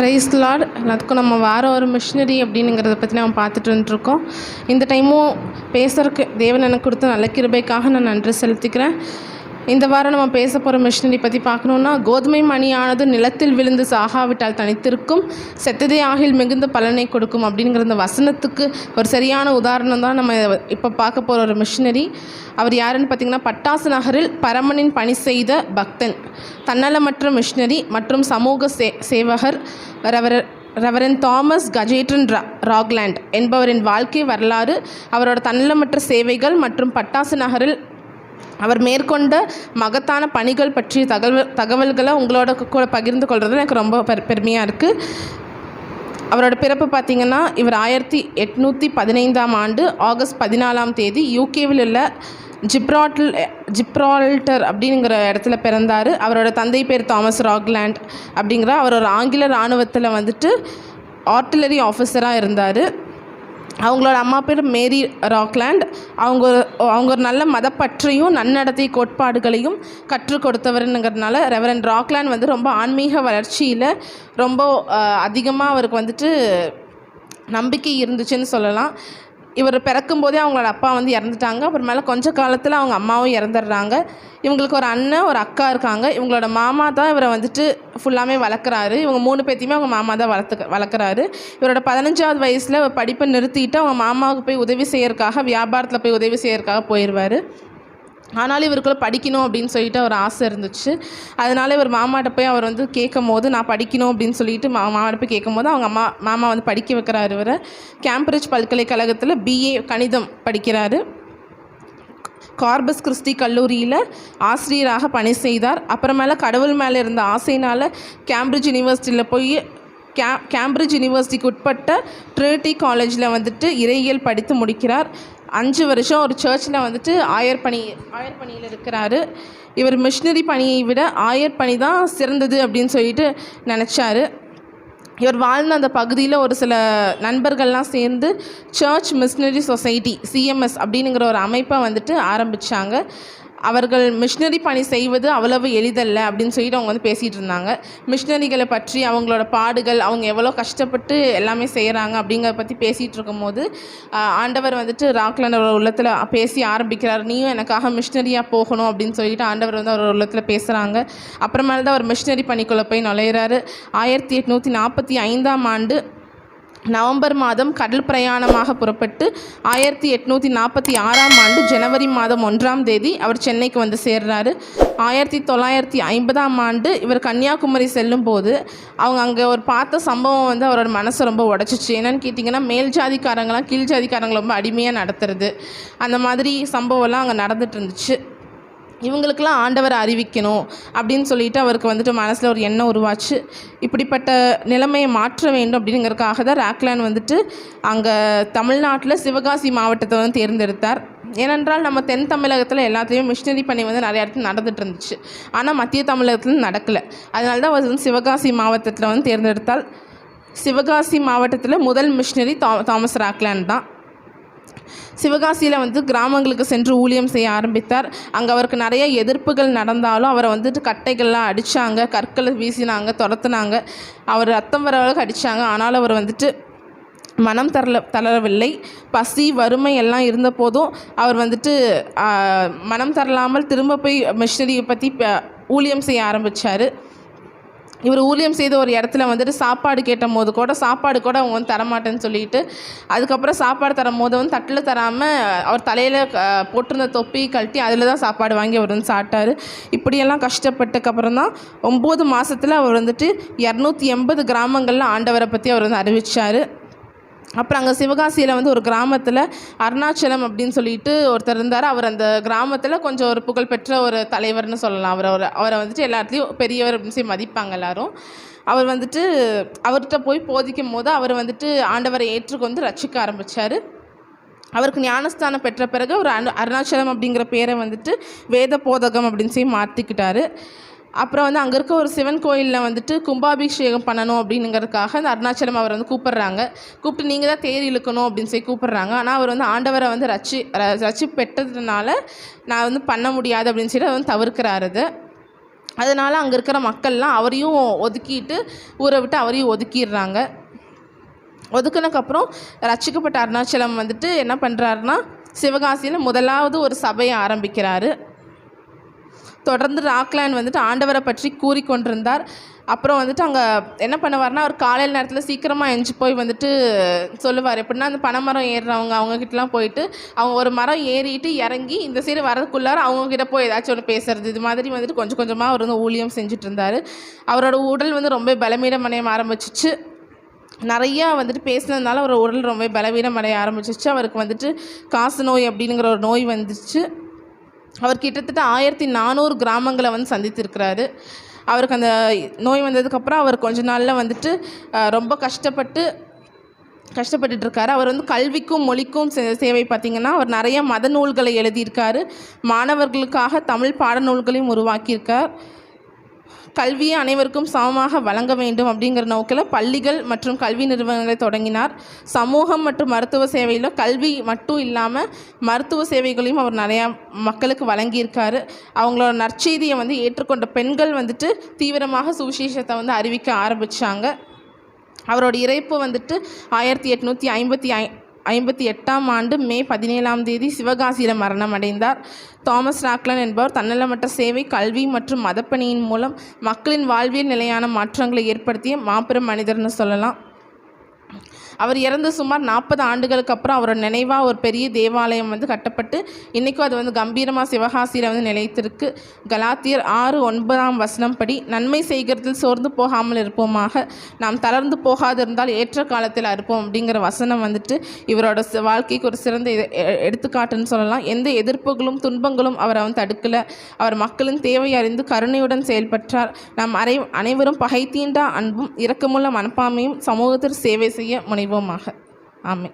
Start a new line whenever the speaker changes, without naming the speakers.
Price Lord எல்லாத்துக்கும் நம்ம வார ஒரு மிஷினரி அப்படிங்கிறத பற்றி நம்ம பார்த்துட்டு வந்துருக்கோம் இந்த டைமும் பேசுகிறக்கு தேவன் எனக்கு கொடுத்த நல்ல கிருபைக்காக நான் நன்றி செலுத்திக்கிறேன். இந்த வாரம் நம்ம பேச போகிற மிஷினரி பற்றி பார்க்கணுன்னா கோதுமை மணியானது நிலத்தில் விழுந்து சாகாவிட்டால் தனித்திருக்கும் செத்ததே ஆகில் மிகுந்த பலனை கொடுக்கும் அப்படிங்கிற அந்த வசனத்துக்கு ஒரு சரியான உதாரணம் தான் நம்ம இப்போ பார்க்க போகிற ஒரு மிஷினரி. அவர் யாருன்னு பார்த்தீங்கன்னா பட்டாசு நகரில் பரமனின் பணி செய்த பக்தன். தன்னலமற்ற மிஷினரி மற்றும் சமூக சே சேவகர் ரெவர ரெவரன் தாமஸ் கஜேட்டன் ரா ராக்லேண்ட் என்பவரின் வாழ்க்கை வரலாறு அவரோட தன்னலமற்ற சேவைகள் மற்றும் பட்டாசு நகரில் அவர் மேற்கொண்ட மகத்தான பணிகள் பற்றிய தகவல் தகவல்களை உங்களோட கூட பகிர்ந்து கொள்வது எனக்கு ரொம்ப பெரு பெருமையாக இருக்குது அவரோட பிறப்பு பார்த்திங்கன்னா இவர் ஆயிரத்தி எட்நூற்றி பதினைந்தாம் ஆண்டு ஆகஸ்ட் பதினாலாம் தேதி யூகேவில் உள்ள ஜிப்ராட்டில் ஜிப்ரால்டர் அப்படிங்கிற இடத்துல பிறந்தார். அவரோட தந்தை பேர் தாமஸ் ராக்லேண்ட் அப்படிங்கிற அவர் ஒரு ஆங்கில இராணுவத்தில் வந்துட்டு ஆர்டிலரி ஆஃபீஸராக இருந்தார். அவங்களோட அம்மா பேர் மேரி ராக்லாண்ட். அவங்க ஒரு அவங்க ஒரு நல்ல மதப்பற்றையும் நன்னடத்தை கோட்பாடுகளையும் கற்றுக் கொடுத்தவருங்கிறதுனால ரெவரன் ராக்லாண்ட் வந்து ரொம்ப ஆன்மீக வளர்ச்சியில் ரொம்ப அதிகமாக அவருக்கு வந்துட்டு நம்பிக்கை இருந்துச்சுன்னு சொல்லலாம். இவர் பிறக்கும்போதே அவங்களோட அப்பா வந்து இறந்துட்டாங்க. அப்புறமேல கொஞ்ச காலத்தில் அவங்க அம்மாவும் இறந்துடுறாங்க. இவங்களுக்கு ஒரு அண்ணன் ஒரு அக்கா இருக்காங்க. இவங்களோட மாமா தான் இவரை வந்துட்டு ஃபுல்லாமே வளர்க்குறாரு. இவங்க மூணு பேர்த்தையுமே அவங்க மாமா தான் வளர்த்து வளர்க்குறாரு. இவரோட பதினஞ்சாவது வயசில் படிப்பை நிறுத்திட்டு அவங்க மாமாவுக்கு போய் உதவி செய்யறதுக்காக வியாபாரத்தில் போய் உதவி செய்யறதுக்காக போயிடுவார் ஆனாலும் இவருக்குள்ளே படிக்கணும் அப்படின்னு சொல்லிட்டு ஒரு ஆசை இருந்துச்சு. அதனால இவர் மாமாட்ட போய் அவர் வந்து கேட்கும் போது நான் படிக்கணும் அப்படின்னு சொல்லிட்டு மா மாமாட்ட போய் கேட்கும் போது அவங்க அம்மா மாமா வந்து படிக்க வைக்கிறாரு இவரை. கேம்பிரிட்ஜ் பல்கலைக்கழகத்தில் பிஏ கணிதம் படிக்கிறாரு. கார்பஸ் கிறிஸ்டி கல்லூரியில் ஆசிரியராக பணி செய்தார். அப்புறமேல கடவுள் மேலே இருந்த ஆசைனால் கேம்பிரிட்ஜ் யூனிவர்சிட்டியில் போய் கே கேம்பிரிட்ஜ் யூனிவர்சிட்டிக்கு உட்பட்ட ட்ரினிட்டி காலேஜில் வந்துட்டு இறையியல் படித்து முடிக்கிறார். அஞ்சு வருஷம் ஒரு சர்ச்சில் வந்துட்டு ஆயர் பணி ஆயர் பணியில் இருக்கிறாரு. இவர் மிஷினரி பணியை விட ஆயர் பணி தான் சிறந்தது அப்படின்னு சொல்லிட்டு நினச்சாரு. இவர் வாழ்ந்த அந்த பகுதியில் ஒரு சில நண்பர்கள்லாம் சேர்ந்து சர்ச் மிஷினரி சொசைட்டி சிஎம்எஸ் அப்படிங்கிற ஒரு அமைப்பை வந்துட்டு ஆரம்பித்தாங்க அவர்கள் மிஷினரி பணி செய்வது அவ்வளவு எளிதல்ல அப்படின்னு சொல்லிட்டு அவங்க வந்து பேசிகிட்டு இருந்தாங்க. மிஷினரிகளை பற்றி அவங்களோட பாடுகள் அவங்க எவ்வளோ கஷ்டப்பட்டு எல்லாமே செய்கிறாங்க அப்படிங்கிறத பற்றி பேசிகிட்டு இருக்கும்போது ஆண்டவர் வந்துட்டு ராக்லன் அவர் உள்ளத்தில் பேசி ஆரம்பிக்கிறார். நீயும் எனக்காக மிஷினரியாக போகணும் அப்படின்னு சொல்லிட்டு ஆண்டவர் வந்து அவர் உள்ளத்தில் பேசுகிறாங்க அப்புறமேல தான் அவர் மிஷினரி பணிக்குள்ளே போய் நுழையிறாரு. ஆயிரத்தி எட்நூற்றி நாற்பத்தி ஐந்தாம் ஆண்டு நவம்பர் மாதம் கடல் பிரயாணமாக புறப்பட்டு ஆயிரத்தி எட்நூற்றி நாற்பத்தி ஆறாம் ஆண்டு ஜனவரி மாதம் ஒன்றாம் தேதி அவர் சென்னைக்கு வந்து சேர்றாரு. ஆயிரத்தி தொள்ளாயிரத்தி ஐம்பதாம் ஆண்டு இவர் கன்னியாகுமரி செல்லும்போது அவங்க அங்கே ஒரு பார்த்த சம்பவம் வந்து அவரோட மனசை ரொம்ப உடச்சிச்சு. என்னென்னு கேட்டிங்கன்னா மேல் ஜாதிக்காரங்களாம் கீழ் ஜாதிக்காரங்களை ரொம்ப அடிமையாக நடத்துறது. அந்த மாதிரி சம்பவம்லாம் அங்கே நடந்துட்டு இருந்துச்சு. இவங்களுக்கெல்லாம் ஆண்டவரை அறிவிக்கணும் அப்படின்னு சொல்லிட்டு அவருக்கு வந்துட்டு மனசில் ஒரு எண்ணம் உருவாச்சு. இப்படிப்பட்ட நிலைமையை மாற்ற வேண்டும் அப்படிங்கிறதுக்காக தான் ராக்லான் வந்துட்டு அங்கே தமிழ்நாட்டில் சிவகாசி மாவட்டத்தை வந்து தேர்ந்தெடுத்தார். ஏனென்றால் நம்ம தென் தமிழகத்தில் எல்லாத்தையும் மிஷினரி பண்ணி வந்து நிறைய இடத்துல நடந்துட்டு இருந்துச்சு. ஆனால் மத்திய தமிழகத்தில் நடக்கலை. அதனால தான் அவர் வந்து சிவகாசி மாவட்டத்தில் வந்து தேர்ந்தெடுத்தால் சிவகாசி மாவட்டத்தில் முதல் மிஷினரி தா தாமஸ் ராக்லான் தான். சிவகாசியில் வந்து கிராமங்களுக்கு சென்று ஊழியம் செய்ய ஆரம்பித்தார். அங்கே அவருக்கு நிறைய எதிர்ப்புகள் நடந்தாலும் அவரை வந்துட்டு கட்டைகள்லாம் அடித்தாங்க கற்களை வீசினாங்க துரத்துனாங்க. அவர் ரத்தம் வர அளவுக்கு அடித்தாங்க ஆனாலும் அவர் வந்துட்டு மனம் தரல தளரவில்லை. பசி வறுமை எல்லாம் இருந்த போதும் அவர் வந்துட்டு மனம் தரலாமல் திரும்ப போய் மிஷினரியை பற்றி ஊழியம் செய்ய ஆரம்பித்தார் இவர் ஊழியம் செய்த ஒரு இடத்துல வந்துட்டு சாப்பாடு கேட்ட போது கூட சாப்பாடு கூட அவங்க வந்து தரமாட்டேன்னு சொல்லிட்டு அதுக்கப்புறம் சாப்பாடு தரும் போது வந்து தட்டில் தராமல் அவர் தலையில் போட்டிருந்த தொப்பி கழட்டி அதில் தான் சாப்பாடு வாங்கி அவர் வந்து சாப்பிட்டாரு. இப்படியெல்லாம் கஷ்டப்பட்டதுக்கப்புறம் தான் ஒம்பது மாதத்தில் அவர் வந்துட்டு இரநூத்தி எண்பது கிராமங்களில் ஆண்டவரை பற்றி அவர் வந்து அறிவித்தார் அப்புறம் அங்கே சிவகாசியில் வந்து ஒரு கிராமத்தில் அருணாச்சலம் அப்படின்னு சொல்லிட்டு ஒருத்தர் இருந்தார். அவர் அந்த கிராமத்தில் கொஞ்சம் ஒரு புகழ்பெற்ற ஒரு தலைவர்னு சொல்லலாம். அவர் அவர் அவரை வந்துட்டு எல்லாத்துலேயும் பெரியவர் அப்படின்னு சொல்லி மதிப்பாங்க எல்லாரும். அவர் வந்துட்டு அவர்கிட்ட போய் போதிக்கும் போது அவர் வந்துட்டு ஆண்டவரை ஏற்றுக்கொண்டு ரசிக்க ஆரம்பித்தார் அவருக்கு ஞானஸ்தானம் பெற்ற பிறகு ஒரு அருணாச்சலம் அப்படிங்கிற பேரை வந்துட்டு வேத போதகம் அப்படின்னு சொல்லி மாற்றிக்கிட்டாரு அப்புறம் வந்து அங்கே இருக்க ஒரு சிவன் கோயிலில் வந்துட்டு கும்பாபிஷேகம் பண்ணணும் அப்படிங்கிறதுக்காக அந்த அருணாச்சலம் அவர் வந்து கூப்பிட்றாங்க. கூப்பிட்டு நீங்கள் தான் தேர் இழுக்கணும் அப்படின்னு சொல்லி கூப்பிட்றாங்க. ஆனால் அவர் வந்து ஆண்டவரை வந்து ரச்சி ரச்சி பெற்றதுனால நான் வந்து பண்ண முடியாது அப்படின்னு சொல்லி அவர் வந்து தவிர்க்கிறாரு அது. அதனால் அங்கே இருக்கிற மக்கள்லாம் அவரையும் ஒதுக்கிட்டு ஊரை விட்டு அவரையும் ஒதுக்கிடுறாங்க. ஒதுக்குனக்கப்புறம் ரச்சிக்கப்பட்ட அருணாச்சலம் வந்துட்டு என்ன பண்ணுறாருனா சிவகாசியில் முதலாவது ஒரு சபையை ஆரம்பிக்கிறாரு. தொடர்ந்து ராக்லான் வந்துட்டு ஆண்டவரை பற்றி கூறிக்கொண்டிருந்தார். அப்புறம் வந்துட்டு அங்கே என்ன பண்ணுவார்னா அவர் காலையில் நேரத்தில் சீக்கிரமாக எஞ்சி போய் வந்துட்டு சொல்லுவார். எப்படின்னா அந்த பனைமரம் ஏறுறவங்க அவங்கக்கிட்டலாம் போயிட்டு அவங்க ஒரு மரம் ஏறிட்டு இறங்கி இந்த சைடு வரதுக்குள்ளார அவங்கக்கிட்ட போய் ஏதாச்சும் ஒன்று பேசுறது. இது மாதிரி வந்துட்டு கொஞ்சம் கொஞ்சமாக அவர் வந்து ஊழியம் செஞ்சுட்டு இருந்தார். அவரோட உடல் வந்து ரொம்ப பலமீனம் ஆரம்பிச்சிச்சு. நிறையா வந்துட்டு பேசினதுனால அவர் உடல் ரொம்ப பலவீனம் அடைய ஆரம்பிச்சிச்சு. அவருக்கு வந்துட்டு காசு நோய் அப்படிங்கிற ஒரு நோய் வந்துச்சு. அவர் கிட்டத்தட்ட ஆயிரத்தி நானூறு கிராமங்களை வந்து சந்தித்திருக்கிறாரு. அவருக்கு அந்த நோய் வந்ததுக்கப்புறம் அவர் கொஞ்ச நாளில் வந்துட்டு ரொம்ப கஷ்டப்பட்டு கஷ்டப்பட்டுட்டு இருக்காரு அவர் வந்து கல்விக்கும் மொழிக்கும் சே- சேவை பார்த்திங்கன்னா அவர் நிறைய மத நூல்களை எழுதியிருக்காரு. மாணவர்களுக்காக தமிழ் பாடநூல்களையும் உருவாக்கியிருக்கார். கல்வியை அனைவருக்கும் சமமாக வழங்க வேண்டும் அப்படிங்கிற நோக்கில் பள்ளிகள் மற்றும் கல்வி நிறுவனங்களை தொடங்கினார். சமூகம் மற்றும் மருத்துவ சேவையில் கல்வி மட்டும் இல்லாமல் மருத்துவ சேவைகளையும் அவர் நிறையா மக்களுக்கு வழங்கியிருக்காரு. அவங்களோட நற்செய்தியை வந்து ஏற்றுக்கொண்ட பெண்கள் வந்துட்டு தீவிரமாக சுவிசேஷத்தை வந்து அறிவிக்க ஆரம்பித்தாங்க அவரோட இறைப்பு வந்துட்டு ஆயிரத்தி எட்நூற்றி ஐம்பத்தி ஐ ஐம்பத்தி எட்டாம் ஆண்டு மே பதினேழாம் தேதி சிவகாசியில் மரணம் அடைந்தார் தாமஸ் ராக்லன் என்பவர் தன்னலமற்ற சேவை கல்வி மற்றும் மதப்பணியின் மூலம் மக்களின் வாழ்வியல் நிலையான மாற்றங்களை ஏற்படுத்திய மாபெரும் மனிதர்னு சொல்லலாம். அவர் இறந்து சுமார் நாற்பது ஆண்டுகளுக்கு அப்புறம் அவரோட நினைவாக ஒரு பெரிய தேவாலயம் வந்து கட்டப்பட்டு இன்றைக்கும் அது வந்து கம்பீரமாக சிவகாசியில் வந்து நிலைத்திருக்கு. கலாத்தியர் ஆறு ஒன்பதாம் வசனம் படி நன்மை செய்கிறதில் சோர்ந்து போகாமல் இருப்போமாக. நாம் தளர்ந்து போகாதிருந்தால் ஏற்ற காலத்தில் அறுப்போம் அப்படிங்கிற வசனம் வந்துட்டு இவரோட வாழ்க்கைக்கு ஒரு சிறந்த எ- எடுத்துக்காட்டுன்னு சொல்லலாம். எந்த எதிர்ப்புகளும் துன்பங்களும் அவரை அவன் தடுக்கலை. அவர் மக்களின் தேவை அறிந்து கருணையுடன் செயல்பட்டார். நாம் அரை அனைவரும் பகை தீண்டா அன்பும் இரக்கமுள்ள மனப்பான்மையும் சமூகத்தில் சேவை செய்ய முனைவு முனைவோமாக ஆமை